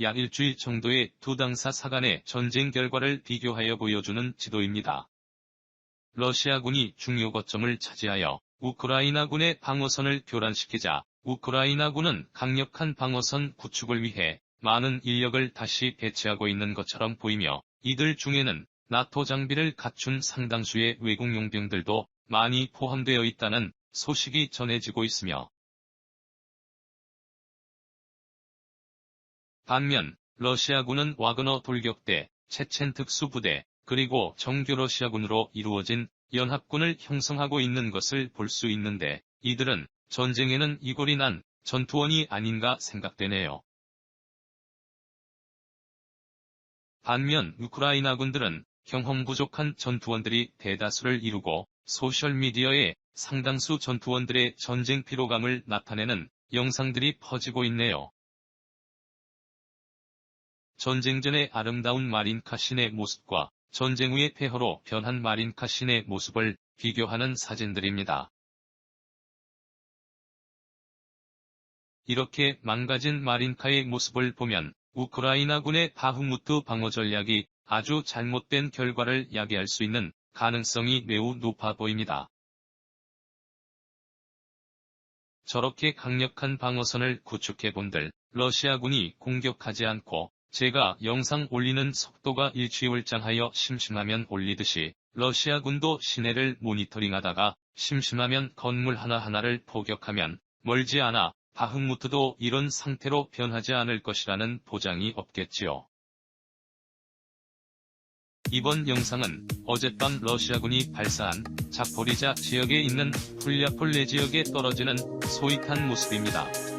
약 일주일 정도의 두 당사 사간의 전쟁 결과를 비교하여 보여주는 지도입니다. 러시아군이 중요 거점을 차지하여 우크라이나군의 방어선을 교란시키자 우크라이나군은 강력한 방어선 구축을 위해 많은 인력을 다시 배치하고 있는 것처럼 보이며 이들 중에는 나토 장비를 갖춘 상당수의 외국 용병들도 많이 포함되어 있다는 소식이 전해지고 있으며 반면 러시아군은 와그너 돌격대, 체첸 특수부대, 그리고 정규 러시아군으로 이루어진 연합군을 형성하고 있는 것을 볼 수 있는데 이들은 전쟁에는 이골이 난 전투원이 아닌가 생각되네요. 반면 우크라이나 군들은 경험 부족한 전투원들이 대다수를 이루고 소셜미디어에 상당수 전투원들의 전쟁 피로감을 나타내는 영상들이 퍼지고 있네요. 전쟁 전의 아름다운 마린카 신의 모습과 전쟁 후의 폐허로 변한 마린카 신의 모습을 비교하는 사진들입니다. 이렇게 망가진 마린카의 모습을 보면 우크라이나군의 바흐무트 방어 전략이 아주 잘못된 결과를 야기할 수 있는 가능성이 매우 높아 보입니다. 저렇게 강력한 방어선을 구축해 본들 러시아군이 공격하지 않고 제가 영상 올리는 속도가 일취월장하여 심심하면 올리듯이 러시아군도 시내를 모니터링하다가 심심하면 건물 하나하나를 포격하면 멀지 않아 바흐무트도 이런 상태로 변하지 않을 것이라는 보장이 없겠지요. 이번 영상은 어젯밤 러시아군이 발사한 자포리자 지역에 있는 풀야폴레 지역에 떨어지는 소이탄 모습입니다.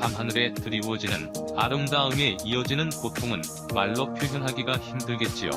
밤하늘에 드리워지는 아름다움에 이어지는 고통은 말로 표현하기가 힘들겠지요.